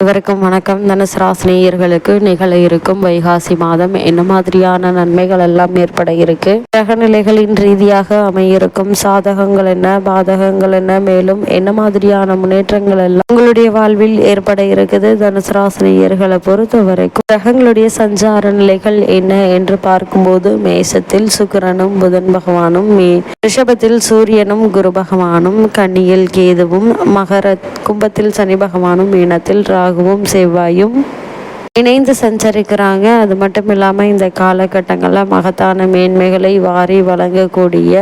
இவருக்கும் வணக்கம். தனுசு ராசினியர்களுக்கு நிகழ இருக்கும் வைகாசி மாதம் என்ன மாதிரியான நன்மைகள் எல்லாம் ஏற்பட இருக்கு? கிரக நிலைகளின் ரீதியாக அமையிருக்கும் சாதகங்கள் என்ன பாதகங்கள் என்ன மேலும் என்ன மாதிரியான முன்னேற்றங்கள் எல்லாம் உங்களுடைய வாழ்வில் ஏற்பட இருக்குது? தனுசு ராசினியர்களை பொறுத்த வரைக்கும் கிரகங்களுடைய சஞ்சார நிலைகள் என்ன என்று பார்க்கும்போது மேசத்தில் சுக்கிரனும் புதன் பகவானும் மே ரிஷபத்தில் சூரியனும் குரு பகவானும் கன்னியில் கேதுவும் மகர கும்பத்தில் சனி பகவானும் மீனத்தில் ராகுவும் செவ்வாயும் இணைந்து சஞ்சரிக்கிறாங்க. அது மட்டும் இல்லாமல் இந்த காலகட்டங்களில் மகத்தான மேன்மைகளை வாரி வழங்கக்கூடிய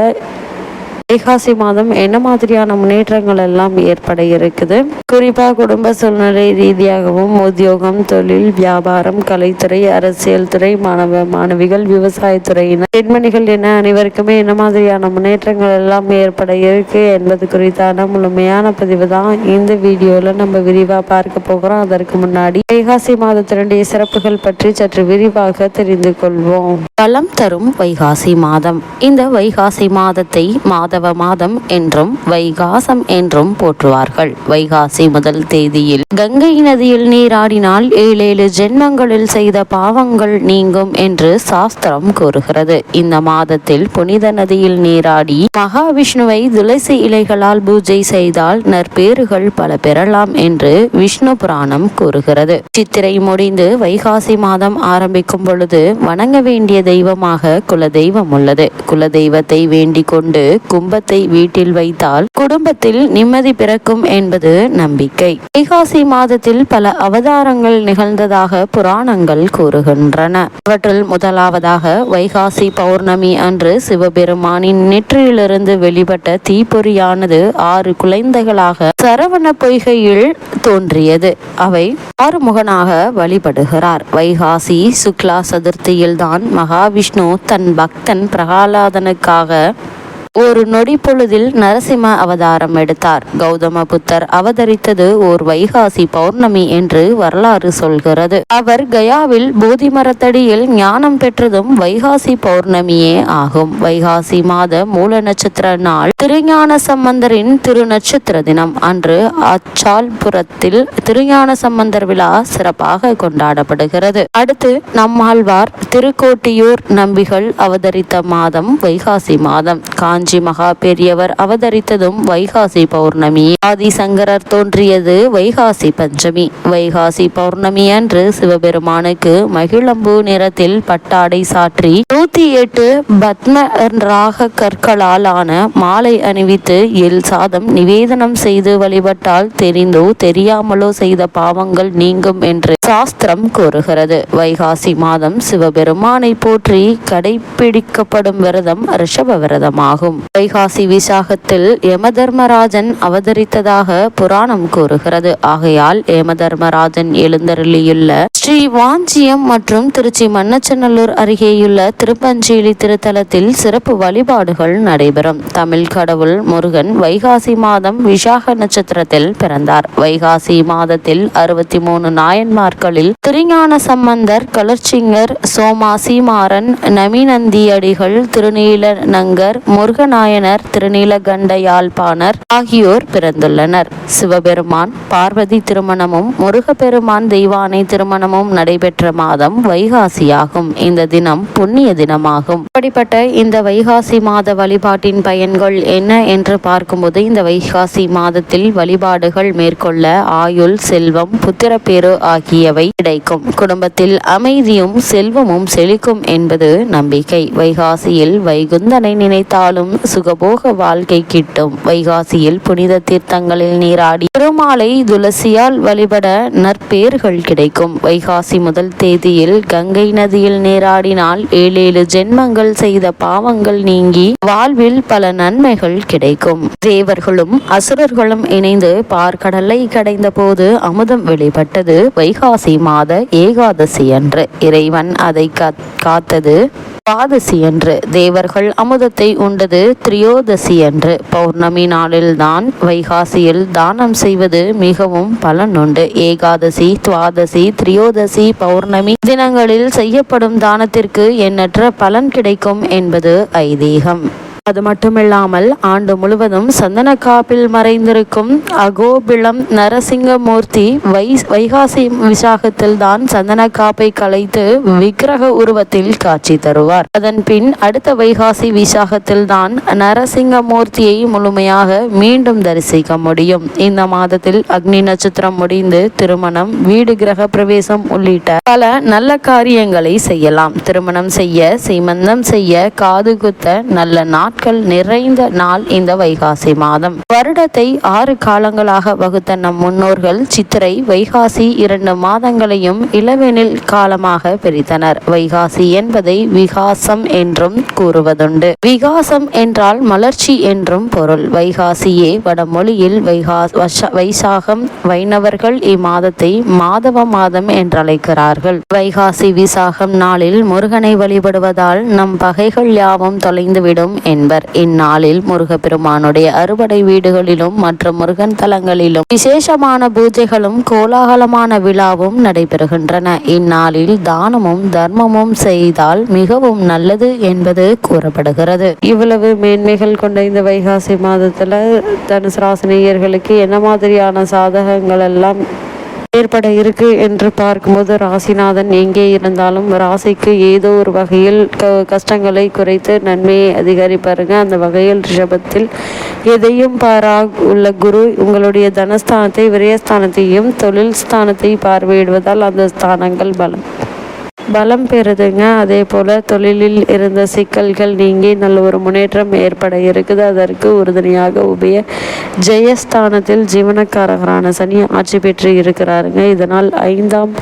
வைகாசி மாதம் என்ன மாதிரியான முன்னேற்றங்கள் எல்லாம் ஏற்பட இருக்குது? குறிப்பாக குடும்ப சூழ்நிலை ரீதியாகவும் உத்தியோகம் தொழில் வியாபாரம் கலைத்துறை அரசியல் துறை மாணவ மாணவிகள் விவசாயத்துறையினர் பெண்மணிகள் என அனைவருக்குமே என்ன மாதிரியான முன்னேற்றங்கள் எல்லாம் ஏற்பட இருக்கு என்பது குறித்தான முழுமையான பதிவு தான் இந்த வீடியோவில் நம்ம விரிவாக பார்க்க போகிறோம். அதற்கு முன்னாடி வைகாசி மாதத்தினுடைய சிறப்புகள் பற்றி சற்று விரிவாக தெரிந்து கொள்வோம். பலம் தரும் வைகாசி மாதம். இந்த வைகாசி மாதத்தை மாதவ மாதம் என்றும் வைகாசம் என்றும் போற்றுவார்கள். வைகாசி முதல் தேதியில் கங்கை நதியில் நீராடினால் ஏழேழு ஜென்மங்களில் செய்த பாவங்கள் நீங்கும் என்று சாஸ்திரம் கூறுகிறது. இந்த மாதத்தில் புனித நதியில் நீராடி மகாவிஷ்ணுவை துளசி இலைகளால் பூஜை செய்தால் நற்பேறுகள் பல பெறலாம் என்று விஷ்ணு புராணம் கூறுகிறது. சித்திரை முடிந்து வைகாசி மாதம் ஆரம்பிக்கும் பொழுது வணங்க வேண்டிய தெய்வமாக குலதெய்வம் உள்ளது. குலதெய்வத்தை வேண்டிக் கொண்டு கும்ப கும்பத்தை வீட்டில் வைத்தால் குடும்பத்தில் நிம்மதி பிறக்கும் என்பது நம்பிக்கை. வைகாசி மாதத்தில் பல அவதாரங்கள் நிகழ்ந்ததாக புராணங்கள் கூறுகின்றன. அவற்றில் முதலாவதாக வைகாசி பௌர்ணமி அன்று சிவபெருமானின் நெற்றியிலிருந்து வெளிப்பட்ட தீப்பொறியானது ஆறு குழந்தைகளாக சரவண பொய்கையில் தோன்றியது. அவை ஆறுமுகனாக வழிபடுகிறார். வைகாசி சுக்லா சதுர்த்தியில்தான் மகாவிஷ்ணு தன் பக்தன் பிரகலாதனுக்காக ஒரு நொடி பொழுதில் நரசிம்ம அவதாரம் எடுத்தார். கௌதம புத்தர் அவதரித்தது ஓர் வைகாசி பௌர்ணமி என்று வரலாறு சொல்கிறது. அவர் கயாவில் போதி மரத்தடியில் ஞானம் பெற்றதும் வைகாசி பௌர்ணமியே ஆகும். வைகாசி மாத மூல நட்சத்திர நாள் திருஞான சம்பந்தரின் திரு நட்சத்திர தினம். அன்று அச்சால்புரத்தில் திருஞான சம்பந்தர் விழா சிறப்பாக கொண்டாடப்படுகிறது. அடுத்து நம்மாழ்வார் திருக்கோட்டியூர் நம்பிகள் அவதரித்த மாதம் வைகாசி மாதம். காஞ்சி மகா பெரியவர் அவதரித்ததும் வைகாசி பௌர்ணமி. ஆதிசங்கரர் தோன்றியது வைகாசி பஞ்சமி. வைகாசி பௌர்ணமி அன்று சிவபெருமானுக்கு மகிழம்பு நிறத்தில் பட்டாடை சாற்றி நூத்தி எட்டு பத்ம ராக கற்களால் ஆன மாலை அணிவித்து எல் சாதம் நிவேதனம் செய்து வழிபட்டால் தெரிந்தோ தெரியாமலோ செய்த பாவங்கள் நீங்கும் என்று சாஸ்திரம் கூறுகிறது. வைகாசி மாதம் சிவபெருமானை போற்றி கடைபிடிக்கப்படும் விரதம் ரிஷப விரதமாகும். வைகாசி விசாகத்தில் யமதர்மராஜன் அவதரித்ததாக புராணம் கூறுகிறது. ஆகையால் யமதர்மராஜன் எழுந்தருளியுள்ள ஸ்ரீ வாஞ்சியம் மற்றும் திருச்சி மன்னச்சநல்லூர் அருகேயுள்ள திருப்பஞ்சேலி திருத்தலத்தில் சிறப்பு வழிபாடுகள் நடைபெறும். தமிழ் கடவுள் முருகன் வைகாசி மாதம் விசாக நட்சத்திரத்தில் பிறந்தார். வைகாசி மாதத்தில் அறுபத்தி மூணு நாயன்மார்களில் திருஞான சம்பந்தர் கலர்ச்சிங்கர் சோமா சீமாறன் நமிநந்தியடிகள் திருநீலநங்கர் நாயனர் திருநீலகண்ட யாழ்ப்பாணர் ஆகியோர் பிறந்துள்ளனர். சிவபெருமான் பார்வதி திருமணமும் முருகப்பெருமான் தெய்வானை திருமணமும் நடைபெற்ற மாதம் வைகாசியாகும். இந்த தினம் புண்ணிய தினமாகும். அப்படிப்பட்ட இந்த வைகாசி மாத வழிபாட்டின் பயன்கள் என்ன என்று பார்க்கும்போது இந்த வைகாசி மாதத்தில் வழிபாடுகள் மேற்கொள்ள ஆயுள் செல்வம் புத்திரப்பேறு ஆகியவை கிடைக்கும். குடும்பத்தில் அமைதியும் செல்வமும் செழிக்கும் என்பது நம்பிக்கை. வைகாசியில் வைகுந்தனை நினைத்தாலும் சுகபோக வாழ்க்கை கிட்டும். வைகாசியில் புனித தீர்த்தங்களில் நீராடி பெருமாளை துளசியால் வழிபட நற்பேறுகள் கிடைக்கும். வைகாசி முதல் தேதியில் கங்கை நதியில் நீராடினால் ஏழேழு ஜென்மங்கள் செய்த பாவங்கள் நீங்கி வாழ்வில் பல நன்மைகள் கிடைக்கும். தேவர்களும் அசுரர்களும் இணைந்து பார்க்கடலை கடைந்த போது அமுதம் வெளிப்பட்டது. வைகாசி மாத ஏகாதசி அன்று இறைவன் அதை காத்தது துவாதசி என்று தேவர்கள் அமுதத்தை உண்டது திரியோதசி என்று. பௌர்ணமி நாளில்தான் வைகாசியில் தானம் செய்வது மிகவும் பலனுண்டு ஏகாதசி துவாதசி திரியோதசி பௌர்ணமி தினங்களில் செய்யப்படும் தானத்திற்கு எண்ணற்ற பலன் கிடைக்கும் என்பது ஐதீகம். அது மட்டுமில்லாமல் ஆண்டு முழுவதும் சந்தன காப்பில் மறைந்திருக்கும் அகோபிளம் நரசிங்கமூர்த்தி வை வைகாசி விசாகத்தில் தான் சந்தன காப்பை கலைத்து விக்கிரக உருவத்தில் காட்சி தருவார். அதன் பின் அடுத்த வைகாசி விசாகத்தில் தான் நரசிங்கமூர்த்தியை முழுமையாக மீண்டும் தரிசிக்க முடியும். இந்த மாதத்தில் அக்னி நட்சத்திரம் முடிந்து திருமணம் வீடு கிரக பிரவேசம் உள்ளிட்ட பல நல்ல காரியங்களை செய்யலாம். திருமணம் செய்ய சீமந்தம் செய்ய காது குத்த நல்ல நாட்கள் நிறைந்த நாள் இந்த வைகாசி மாதம். வருடத்தை ஆறு காலங்களாக வகுத்த நம் முன்னோர்கள் சித்திரை வைகாசி இரண்டு மாதங்களையும் இளவெனில் காலமாக பிரித்தனர். வைகாசி என்பதை விகாசம் என்றும் கூறுவதுண்டு. விகாசம் என்றால் மலர்ச்சி என்றும் பொருள். வைகாசியே வடமொழியில் வைகா வைசாகம் வைணவர்கள் இம்மாதத்தை மாதவ மாதம் என்றழைக்கிறார்கள். வைகாசி விசாகம் நாளில் முருகனை வழிபடுவதால் நம் பகைகள் யாவும் தொலைந்துவிடும் என்பர் இந்நாளில் முருகப்பெருமானுடைய அறுபடை வீடுகளிலும் மற்றும் முருகன் தலங்களிலும் விசேஷமான பூஜைகளும் கோலாகலமான விழாவும் நடைபெறுகின்றன. இந்நாளில் தானமும் தர்மமும் செய்தால் மிகவும் நல்லது என்பது கூறப்படுகிறது. இவ்வளவு மேன்மைகள் கொண்ட இந்த வைகாசி மாதத்துல தனுசு ராசினியர்களுக்கு என்ன மாதிரியான சாதகங்கள் எல்லாம் ஏற்பட இருக்கு என்று பார்க்கும்போது ராசிநாதன் எங்கே இருந்தாலும் ராசிக்கு ஏதோ ஒரு வகையில் க கஷ்டங்களை குறைத்து நன்மையை அதிகரிப்பாருங்க. அந்த வகையில் ரிஷபத்தில் எதையும் பாரா உள்ள குரு உங்களுடைய தனஸ்தானத்தை விரயஸ்தானத்தையும் தொழில் ஸ்தானத்தை பார்வையிடுவதால் அந்த ஸ்தானங்கள் பலம். பலம் பெறுதுங்க. அதே போல் தொழிலில் இருந்த சிக்கல்கள் நீங்கி நல்ல ஒரு முன்னேற்றம் ஏற்பட இருக்குது. அதற்கு உறுதுணையாக உபய ஜெயஸ்தானத்தில் ஜீவனக்காரகரான சனி ஆட்சி பெற்று இருக்கிறாருங்க. இதனால் ஐந்தாம்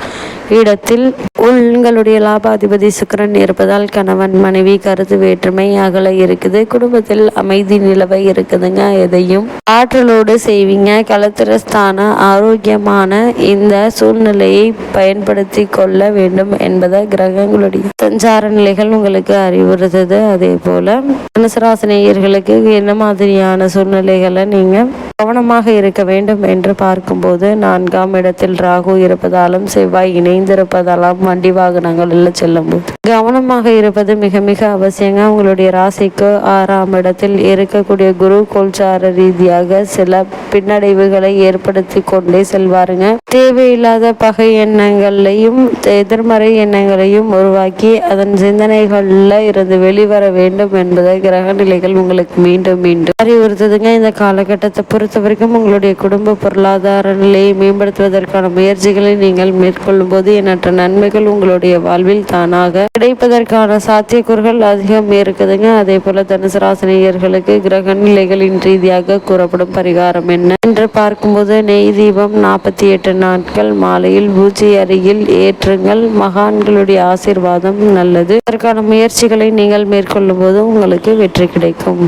இடத்தில் உங்களுடைய லாபாதிபதி சுக்கிரன் இருப்பதால் கணவன் மனைவி கருத்து வேற்றுமை அகல இருக்குது. குடும்பத்தில் அமைதி நிலவை இருக்குதுங்க எதையும் ஆற்றலோடு செய்வீங்க. கலத்திரஸ்தான ஆரோக்கியமான இந்த சூழ்நிலையை பயன்படுத்தி கொள்ள வேண்டும் என்பதை கிரகங்களுடைய சஞ்சார நிலைகள் உங்களுக்கு அறிவுறுத்தது. அதே போல மனசராசினியர்களுக்கு என்ன மாதிரியான சூழ்நிலைகளை நீங்க கவனமாக இருக்க வேண்டும் என்று பார்க்கும்போது நான்காம் இடத்தில் ராகு இருப்பதாலும் செவ்வாய் இணைந்திருப்பதாலும் வண்டி வாகனங்களில் செல்லும்போது. கவனமாக இருப்பது மிக மிக அவசியங்க. உங்களுடைய ராசிக்கு ஆறாம் இடத்தில் இருக்கக்கூடிய குரு கோல்சார ரீதியாக சில பின்னடைவுகளை ஏற்படுத்தி கொண்டே செல்வாருங்க. தேவையில்லாத பகை எண்ணங்களையும் எதிர்மறை எண்ணங்களையும் உருவாக்கி அதன் சிந்தனைகள்ல இருந்து வெளிவர வேண்டும் என்பதை கிரக நிலைகள் உங்களுக்கு மீண்டும் மீண்டும் அறிவுறுத்துதுங்க. இந்த காலகட்டத்தை பொறுத்த வரைக்கும் உங்களுடைய குடும்ப பொருளாதார நிலையை மேம்படுத்துவதற்கான முயற்சிகளை நீங்கள் மேற்கொள்ளும் போது எண்ணற்ற நன்மைகள் உங்களுடைய வாழ்வில் தானாக கிடைப்பதற்கான சாத்தியக்கூறுகள் அதிகம் இருக்குதுங்க. அதே போல தனுசு ராசினியர்களுக்கு கிரக நிலைகளின் ரீதியாக கூறப்படும் பரிகாரம் என்ன என்று பார்க்கும்போது நெய் தீபம் நாற்பத்தி எட்டு நாட்கள் மாலையில் பூஜை அருகில் ஏற்றுங்கள். மகான்களுடைய ஆசீர்வாதம் நல்லது. அதற்கான முயற்சிகளை நீங்கள் மேற்கொள்ளும் போது உங்களுக்கு வெற்றி கிடைக்கும்.